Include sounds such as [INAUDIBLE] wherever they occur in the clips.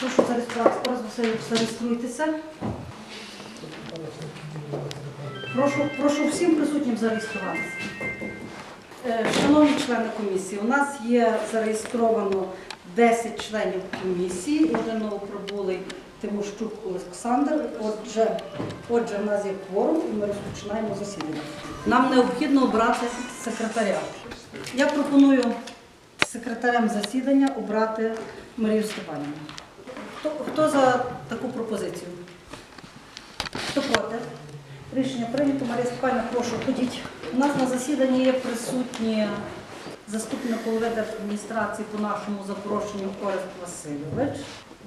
Прошу зареєструватися, Васильович, зареєструйтеся. Прошу, прошу всім присутнім зареєструватися. Е, Шановні члени комісії, у нас є зареєстровано 10 членів комісії один новоприбулий Тимощук Олександр. Отже, отже, в нас є кворум і ми розпочинаємо засідання. Нам необхідно обрати секретаря. Я пропоную секретарем засідання обрати Марію Степанівну. Хто, хто за таку пропозицію? Хто проти? Рішення прийнято. Марія Степанівна, прошу, ходіть. У нас на засіданні є присутні заступник голови адміністрації по нашому запрошенню Орест Васильович.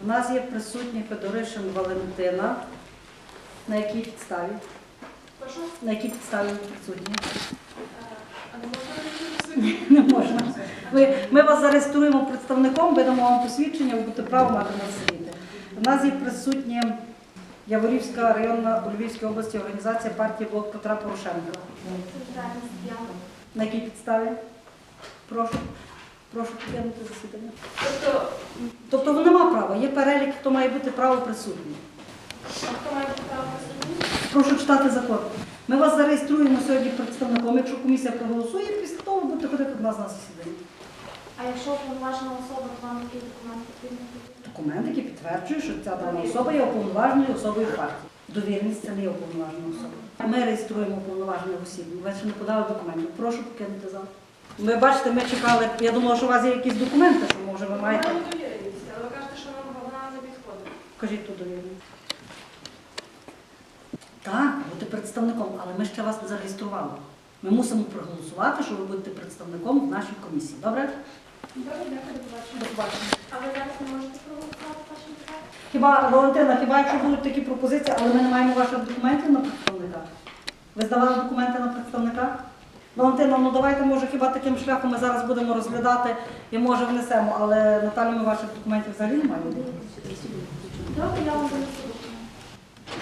У нас є присутній Федоришин Валентина. На якій підставі? Прошу, На якій підставі присутні? а не можна? Не можна. Ви, ми вас зареєструємо представником, видамо вам посвідчення, ви будете право мати на сидіти. У нас є присутні Яворівська районна у Львівській області організація партії Блок Петра Порошенка. На якій підставі? Прошу. Прошу покинути засідання. Тобто, Тобто нема права, є перелік, хто має бути право присутній. а хто має право присутній? Прошу читати закон. Ми вас зареєструємо сьогодні представником. Якщо комісія проголосує, після того будете ходити до нас на засідання. А якщо уповноважена особа, то вам який документ потрібен? Документ, який підтверджує, що ця дана особа є уповноваженою особою партії. Довіреність це не є уповноважена особа. Ми реєструємо уповноважених осіб. Ви ще не подали документів. Прошу покинути зал. Ми бачите, ми чекали. Я думала, що у вас є якісь документи, що може ви маєте. Вона не довіреність, але ви кажете, що нам вона не підходить. Кажіть ту довіреність. Так, бути представником, але ми ще вас не зареєстрували. Ми мусимо проголосувати, що ви будете представником в нашій комісії. Добре? Не? Хіба Валентина, хіба якщо будуть такі пропозиції, але ми не маємо ваших документів на представника? Ви здавали документи на представника? Валентина, ну давайте, може, хіба таким шляхом ми зараз будемо розглядати і може внесемо, але Наталю, ми ваших документів взагалі немає. Добре, я вам документ.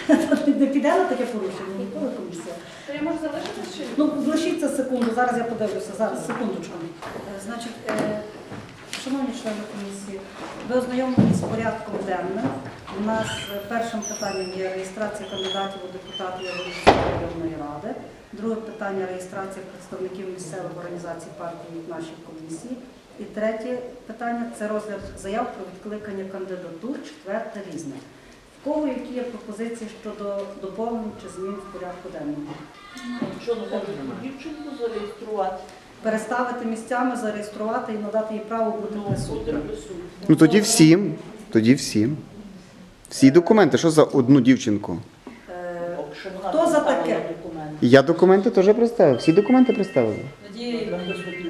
[LAUGHS] Не піде на таке порушення, ніколи комісія. То я можу залишитись чи? Ну, лишіться секунду, зараз я подивлюся, зараз, секундочку. Е, Значить, е, шановні члени комісії, ви ознайомлені з порядком денним. У нас е, першим питанням є реєстрація кандидатів у депутати районної ради. Друге питання реєстрація представників місцевих організацій партії в нашій комісії. І третє питання це розгляд заяв про відкликання кандидатур, четверте різне. Кого які є пропозиції щодо доповнень чи змін в порядку денному? Що не дівчинку зареєструвати? переставити місцями, зареєструвати і надати їй право бути Ну, присутньою. Ну тоді всім. Тоді всім. Всі документи, що за одну дівчинку? Е, Хто за таке? документи. Я документи теж представив. Всі документи представили. Тоді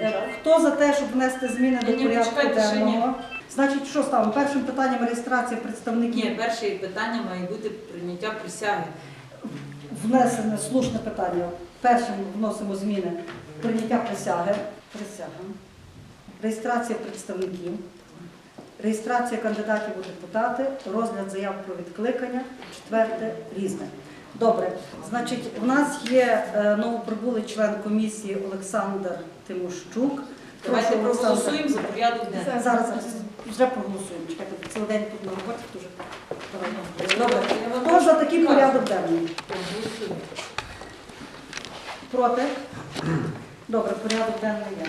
е. Хто за те, щоб внести зміни до порядку денного? Значить, що ставимо? Першим питанням реєстрація Ні, перше питання має бути прийняття присяги. Внесене слушне питання. Першим вносимо зміни. Прийняття присяги. Присяга. Реєстрація представників. Реєстрація кандидатів у депутати, розгляд заяв про відкликання, четверте різне. Добре, значить, в нас є е, новоприбулий член комісії Олександр Тимощук. Давайте Прошу, проголосуємо за порядок денний. Зараз, зараз вже проголосуємо. Чекайте, цілий день тут на роботі дуже. Добре. Хто за такий порядок денний? Проголосуємо. Проти? Добре, порядок денний є.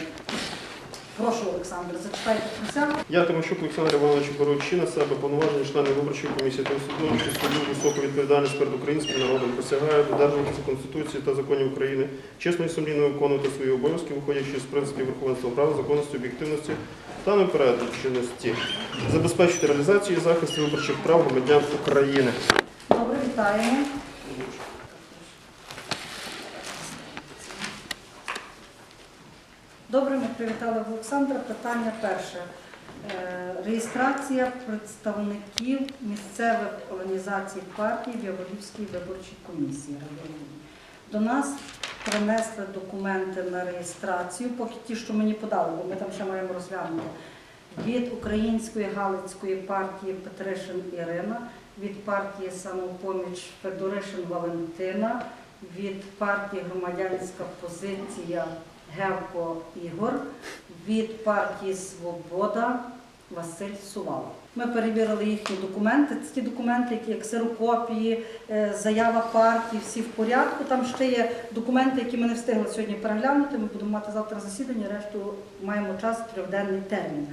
Прошу, Олександр, зачитайте присягу. Я Тимощук Олександр Іванович беручи на себе повноваження члени виборчої комісії та усвідомлюючи свою високу відповідальність перед українським народом, присягаю додержуватися Конституції та законів України, чесно і сумлінно виконувати свої обов'язки, виходячи з принципів верховенства права, законності, об'єктивності та непередженості, забезпечити реалізацію і захист виборчих прав громадян України. Добре, вітаємо. Добре, ми привітали Олександра. Питання перше. Е, Реєстрація представників місцевих організацій партії в Яворівській виборчій комісії. До нас принесли документи на реєстрацію, поки ті, що мені подали, бо ми там ще маємо розглянути. Від Української Галицької партії Петришин Ірина, від партії Самопоміч Федоришин Валентина, від партії Громадянська позиція Гевко Ігор, від партії Свобода Василь Сувало. Ми перевірили їхні документи. Це ті документи, які як е, заява партії, всі в порядку. Там ще є документи, які ми не встигли сьогодні переглянути. Ми будемо мати завтра засідання, решту маємо час трьохденний термін.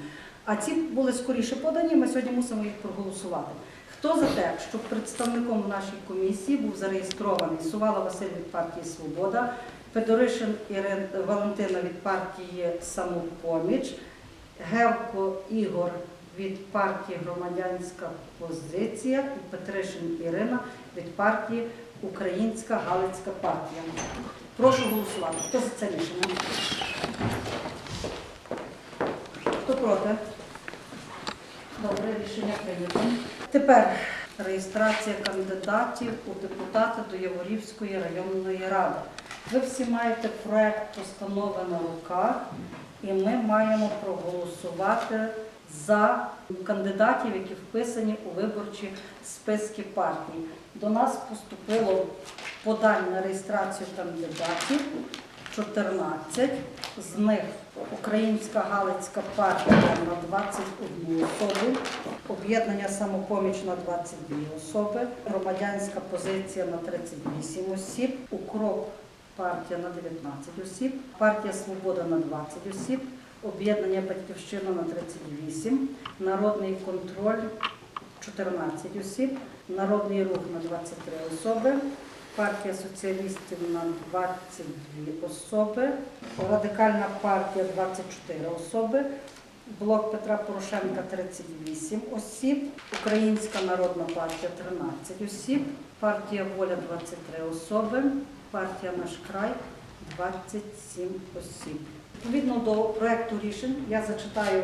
А ці були скоріше подані, ми сьогодні мусимо їх проголосувати. Хто за те, щоб представником в нашій комісії був зареєстрований Сувала Василь від партії Свобода, Федоришин Ірин Валентина від партії Самопоміч, Гевко Ігор від партії Громадянська позиція і Петришин Ірина від партії Українська Галицька партія. Прошу голосувати. Хто за це рішення? Хто проти? Добре, рішення прийнято. Тепер реєстрація кандидатів у депутати до Яворівської районної ради. Ви всі маєте проект постанови на руках, і ми маємо проголосувати за кандидатів, які вписані у виборчі списки партій. До нас поступило подань на реєстрацію кандидатів 14, з них Українська Галицька партія на 21 особу, об'єднання самопоміч на 22 особи, громадянська позиція на 38 осіб, укроп партія на 19 осіб, партія Свобода на 20 осіб, об'єднання Батьківщина на 38, народний контроль 14 осіб, народний рух на 23 особи, партія соціалістів на 22 особи, радикальна партія 24 особи, блок Петра Порошенка 38 осіб, Українська народна партія 13 осіб, партія Воля 23 особи, партія Наш край 27 осіб. Відповідно до проекту рішень я зачитаю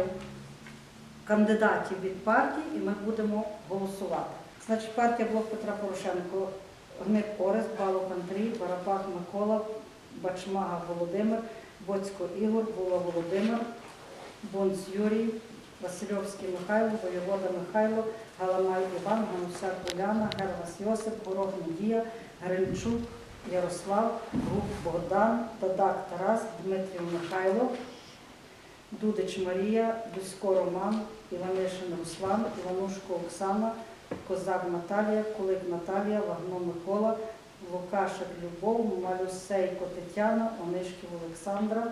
кандидатів від партій і ми будемо голосувати. Значить, партія Блок Петра Порошенко, Гник Орест, Балок Андрій, Барабах Микола, Бачмага Володимир, Боцько Ігор, Була Володимир, Бонц Юрій, Васильовський Михайло, Воєвода Михайло, Галамай Іван, Ганусяк Уляна, Гервас Йосип, Горох Надія, Гринчук, Ярослав, Груп Богдан, Дадак Тарас, Дмитрів Михайло, Дудич Марія, Дусько Роман, Іванишин Руслан, Іванушко Оксана, Козак Наталія, Кулик Наталія, Вагно Микола, Лукашек Любов, Малюсейко Тетяна, Онишків Олександра,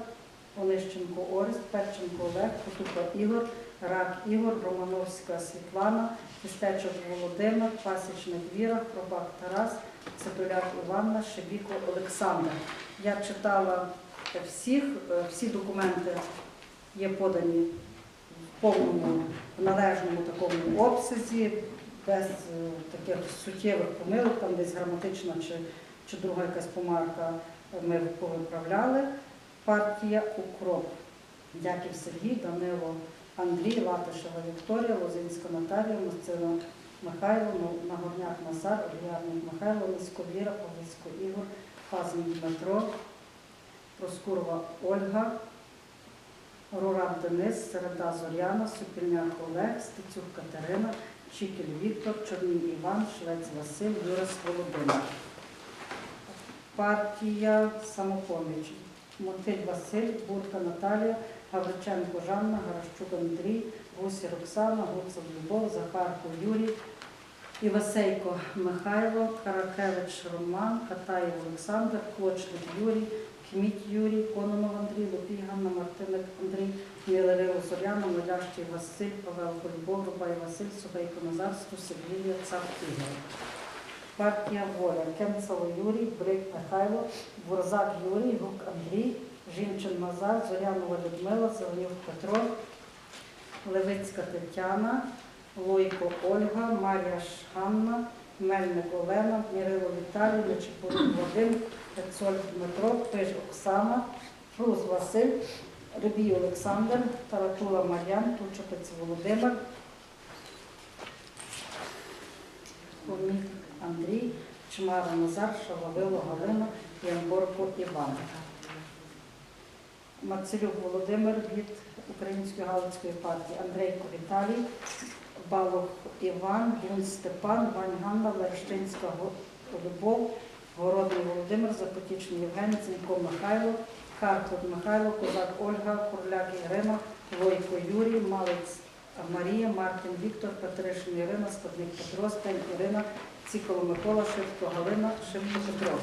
Онищенко Орест, Перченко Олег, Потупа Ігор, Рак Ігор, Романовська Світлана, Кістечок Володимир, Пасічник Віра, Хробак Тарас, Цибуляк Іванна, Шебіко Олександр. Я читала всіх, е, всі документи є подані в повному в належному такому обсязі, без е, таких суттєвих помилок, там десь граматична чи, чи друга якась помарка е, ми повиправляли. Партія Укроп. Дяків Сергій, Данило Андрій, Латишева Вікторія, Лозинська Наталія, Мосцина Михайло, Нагорняк Назар, Олігарник Михайло, Лисько Віра, Павлисько Ігор, Пазмін Дмитро, Проскурова Ольга, Рураб Денис, Середа Зоряна, Супільняк Олег, Стецюк Катерина, Чікіль Віктор, Чорній Іван, Швець Василь, Юрис Володимир. Партія самопоміч. Мотиль Василь, Будка Наталія, Гавриченко Жанна, Гаращук Андрій, Гусі Роксана, Гуцев Любов, Захарко Юрій, Івасейко Михайло, Каракевич Роман, Катаєв Олександр, Клочник Юрій, Хміть Юрій, Кононов Андрій, Лопій Ганна, Мартиник Андрій, Мілерило Зоряна, Милящий Василь, Павелко Любов, Рубай Василь, Сухайко Назар, Стусик Лілія, Цап Ігор. Партія Воля, Кенцево Юрій, Брик Михайло, Бурзак Юрій, Гук Андрій, Жінчин Назар, Зорянова Людмила, Зеленюк Петро, Левицька Тетяна, Лойко Ольга, Марія Ганна, Мельник Олена, Мірило Віталій, Нечепорук Вадим, Пецоль Дмитро, Пиш Оксана, Фрус Василь, Рибій Олександр, Таратула Мар'ян, Тучопець Володимир, Хомік Андрій, Чмара Назар, Шаловило Галина, Янборко Іван. Мацелюк Володимир від Української Галицької партії, Андрейко Віталій, Балох Іван, Гун Степан, Вань Ганна, Лещинська Любов, Городний Володимир, Запотічний Євген, Цинько Михайло, Карпут Михайло, Козак Ольга, Курляк Ірина, Войко Юрій, Малець Марія, Мартин Віктор, Петришин Ірина, Складник Петро, Стень Ірина, Цікало Микола, Шевко Галина, Шевко Петро.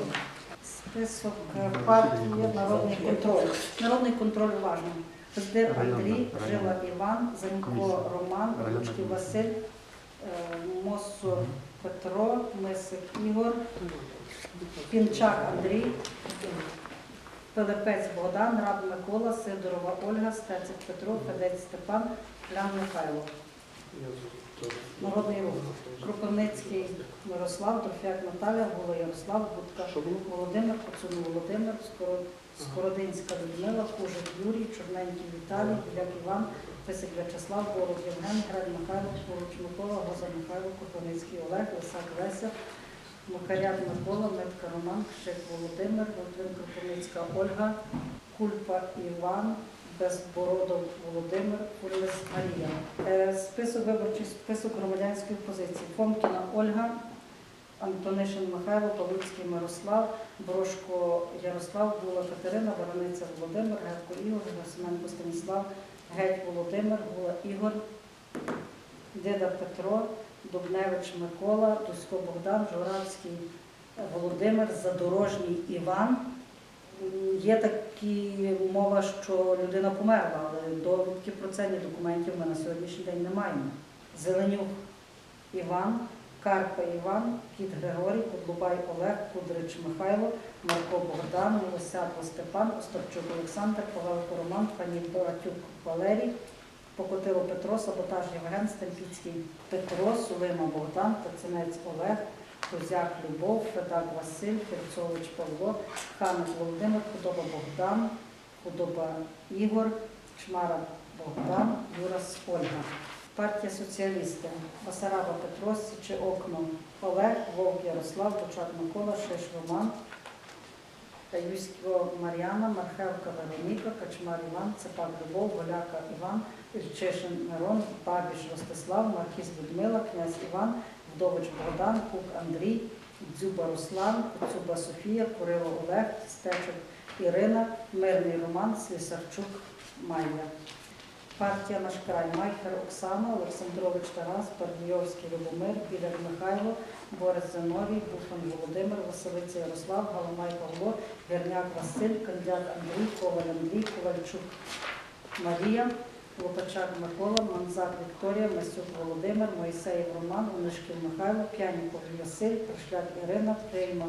Список е, партії Народний контроль. Народний контроль уважно. Здир Андрій, Жила Іван, Занько Роман, Лучків Василь, е, Мосор Петро, Мисик Ігор, Пінчак Андрій, Пилипець Богдан, Раб Микола, Сидорова Ольга, Стецик Петро, Федець Степан, Лян Михайло. Народний рух. Кропивницький Мирослав, Дрофяк Наталя, Гула Ярослав, Будка Володимир, Коцун Володимир, Скородинська Людмила, Кужик Юрій, Чорненький Віталій, Біляк Іван, Писик В'ячеслав, Бород Євген, Град Михайло, Поруч Микола, Гоза Михайло, Кропивницький Олег, Лисак Леся, Макаряк Микола, Метка Роман, Шик Володимир, Литвин Кропивницька Ольга, Кульпа Іван, Безбородов Володимир, Курлис Марія. Е, Список виборчий список громадянської позиції. Фомкіна Ольга, Антонишин Михайло, Павлуцький Мирослав, Брошко Ярослав, Була Катерина, Ворониця Володимир, Герко Ігор, Герасименко Станіслав, Геть Володимир, Була Ігор, Дида Петро, Дубневич Микола, Дусько Богдан, Журавський Володимир, Задорожній Іван. Є такі мова, що людина померла, але довідки про це ні документів ми на сьогоднішній день не маємо. Зеленюк Іван, Карпа Іван, Кіт Григорій, Кудлубай Олег, Кудрич Михайло, Марко Богдан, Милосядло Степан, Остапчук Олександр, Павелко Роман, Батюк Валерій, Покотило Петро, Саботаж Євген, Стемпіцький Петро, Сулима Богдан, Тацинець Олег, Козяк Любов, Федак Василь, Фірцович Павло, Ханик Володимир, Худоба Богдан, Худоба Ігор, Чмара Богдан, Юрас Ольга. Партія соціалісти. Басараба Петро, Січе Окно Олег, Вовк Ярослав, Бочак Микола, Шиш Роман, Юсько Мар'яна, Мархевка Вероніка, Качмар Іван, Цепак Любов, Голяка Іван, Ільчишин Мирон, Бабіш Ростислав, Маркіз Людмила, Князь Іван, Вдович Богдан, Кук Андрій, Дзюба Руслан, Коцюба Софія, Курило Олег, Стечок Ірина, Мирний Роман, Слісарчук Майя. Партія «Наш край» Майхер Оксана, Олександрович Тарас, Бардійовський Любомир, Біляк Михайло, Борис Зиновій, Буфан Володимир, Василиця Ярослав, Галамай Павло, Верняк Василь, Кандяк Андрій, Коваль Андрій, Ковальчук Марія, Лопачак Микола, Манзак Вікторія, Масюк Володимир, Моїсеєв Роман, Онишків Михайло, П'яніков Василь, Пришляк Ірина, Прийма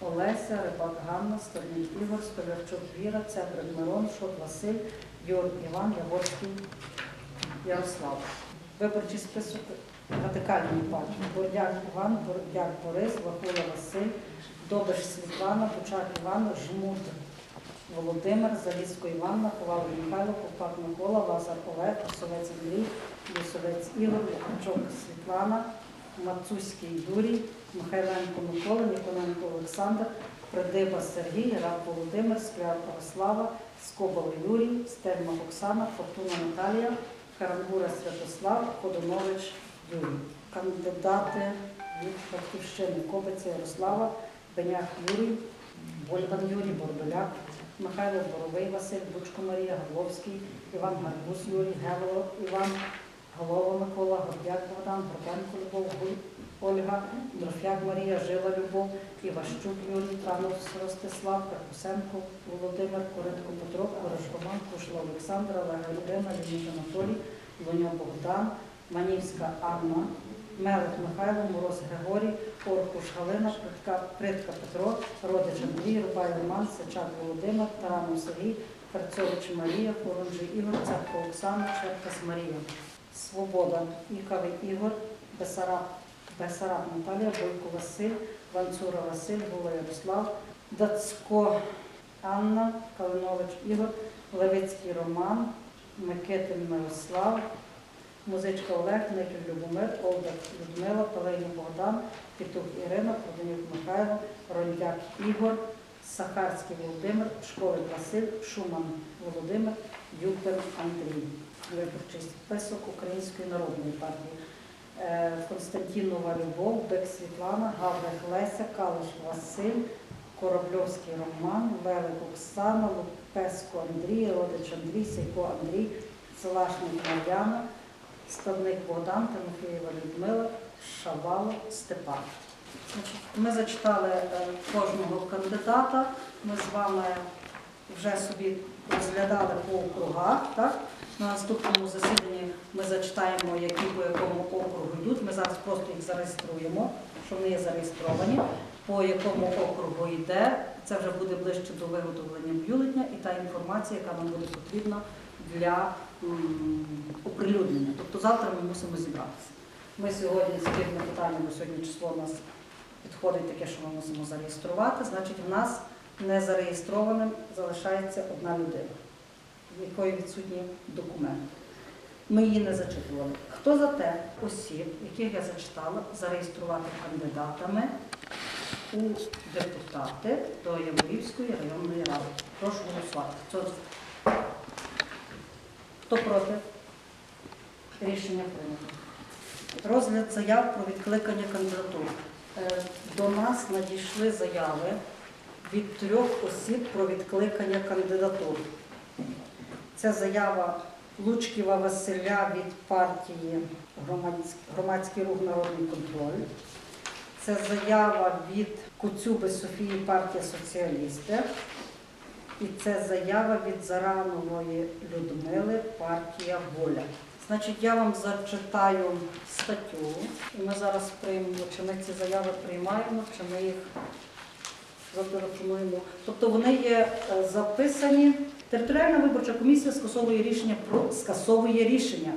Олеся, Рибак Ганна, Стольник Ігор, Столярчук Віра, Цебрик Мирон, Шот Василь, Юр Іван, Яворський Ярослав. Виборчий список радикальної партії. Бордяк Іван, Бордяк Борис, Вакула Василь, Добиш Світлана, Бучак Іван, Жмут Володимир, Залізко Іванна, Ковалов Михайло, Ковпак Микола, Лазар Олег, Лісовець Андрій, Лісовець Ігор, Лукачок Світлана, Мацуський Юрій, Михайленко Микола, Ніконенко Олександр, Придиба Сергій, Раб Володимир, Скляр Слава, Скобол Юрій, Стельма Оксана, Фортуна Наталія, Карамбура Святослав, Ходонович Юрій. Кандидати від Батьківщини Кобиця Ярослава, Беняк Юрій, Вольган Юрій, Бордоляк, Михайло Боровий Василь, Бучко Марія, Галовський, Іван Гарбуз Юрій, Гело Іван, Голова Микола, Гордяк Богдан, Горбенко Любов, Ольга, Дрофяк Марія, Жила Любов, Іващук Юрій, Танов Ростислав, Карпусенко Володимир, Коритко Петро, Кореш Роман, Кушла Олександра, Олега Людина, Леонід Анатолій, Луньо Богдан, Манівська Анна, Мелик Михайло, Мороз Григорій, Оркуш Галина, Притка, Притка Петро, Родич Андрій, Рубай Роман, Сичак Володимир, Таранов Сергій, Харцович Марія, Хорунжий Ігор, Церква Оксана, Черкас Марія. Свобода, Ікавий Ігор, Бесараб, Бесараб Наталія, Бойко Василь, Ванцура Василь, Гула Ярослав, Дацько Анна, Калинович Ігор, Левицький Роман, Микитин Мирослав, Музичка Олег, Ників Любомир, Олдак Людмила, Палейний Богдан, Петух Ірина, Проденюк Михайло, Рондяк Ігор, Сахарський Володимир, Школик Василь, Шуман Володимир, Юпер Андрій. Виборчий список Української народної партії. Е, Константінова Любов, Бек Світлана, Гаврих Леся, Калиш Василь, Корабльовський Роман, Велик Оксана, Лупеско Андрій, Родич Андрій, Сійко Андрій, Целашник Мар'яна, Ставник Богдан, Тимофієва Людмила, Шавало Степан. Ми зачитали е, кожного кандидата. Ми з вами вже собі розглядали по округах. Так? На наступному засіданні ми зачитаємо, які по якому округу йдуть. Ми зараз просто їх зареєструємо, що вони є зареєстровані. По якому округу йде, це вже буде ближче до виготовлення бюлетня і та інформація, яка нам буде потрібна для оприлюднення. Тобто завтра ми мусимо зібратися. Ми сьогодні спільне питання, бо сьогодні число у нас підходить таке, що ми мусимо зареєструвати. Значить, в нас не зареєстрованим залишається одна людина, в якої відсутні документи. Ми її не зачитували. Хто за те осіб, яких я зачитала, зареєструвати кандидатами у депутати до Яворівської районної ради? Прошу голосувати. Хто, проти? Рішення прийнято. Розгляд заяв про відкликання кандидатур. Е, До нас надійшли заяви від трьох осіб про відкликання кандидатур. Це заява Лучківа Василя від партії «Громадськ- Громадський рух Народний контроль. Це заява від Куцюби Софії партія Соціалісти. І це заява від Заранової Людмили партія Воля. Значить, я вам зачитаю статтю, і ми зараз приймемо, чи ми ці заяви приймаємо, чи ми їх зателефонуємо. Тобто вони є е, записані. Територіальна виборча комісія скасовує рішення про скасовує рішення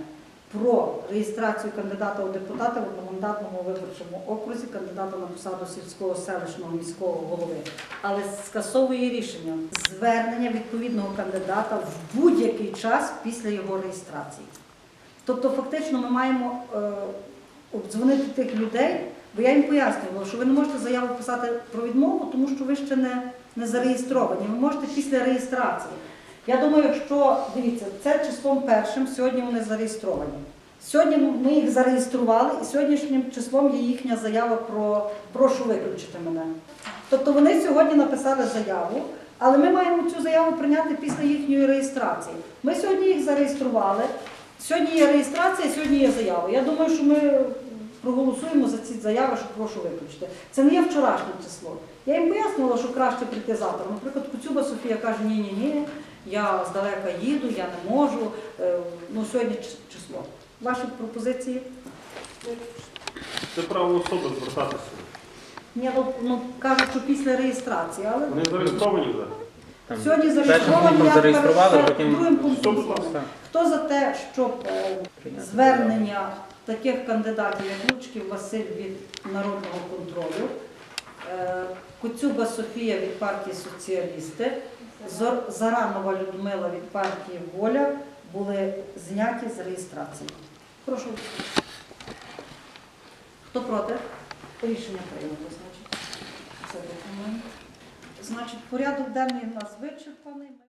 про реєстрацію кандидата у депутати в одномандатному виборчому окрузі, кандидата на посаду сільського селищного міського голови, але скасовує рішення звернення відповідного кандидата в будь-який час після його реєстрації. Тобто, фактично, ми маємо е, обдзвонити тих людей, бо я їм пояснювала, що ви не можете заяву писати про відмову, тому що ви ще не, не зареєстровані. Ви можете після реєстрації. Я думаю, якщо дивіться, це числом першим, сьогодні вони зареєстровані. Сьогодні ми їх зареєстрували, і сьогоднішнім числом є їхня заява про прошу виключити мене. Тобто вони сьогодні написали заяву, але ми маємо цю заяву прийняти після їхньої реєстрації. Ми сьогодні їх зареєстрували. Сьогодні є реєстрація, сьогодні є заява. Я думаю, що ми проголосуємо за ці заяви, що прошу виключити. Це не є вчорашнє число. Я їм пояснювала, що краще прийти завтра. Наприклад, Куцюба Софія каже, ні, ні, ні, я здалека їду, я не можу. Е, Ну, сьогодні число. Ваші пропозиції? Це право особи звертатися. Ні, ну, ну кажуть, що після реєстрації, але Вони зареєстровані вже. Там сьогодні зареєстровані. я зареєстрували, потім другим пунктом. Хто за те, щоб е, прийняти звернення таких кандидатів, як Лучків Василь від Народного контролю, е, Коцюба Софія від партії Соціалісти, Заранова Людмила від партії Воля були зняті з реєстрації. Прошу. Хто проти? Рішення прийнято, значить. Це документ. Значить, порядок денний у нас вичерпаний.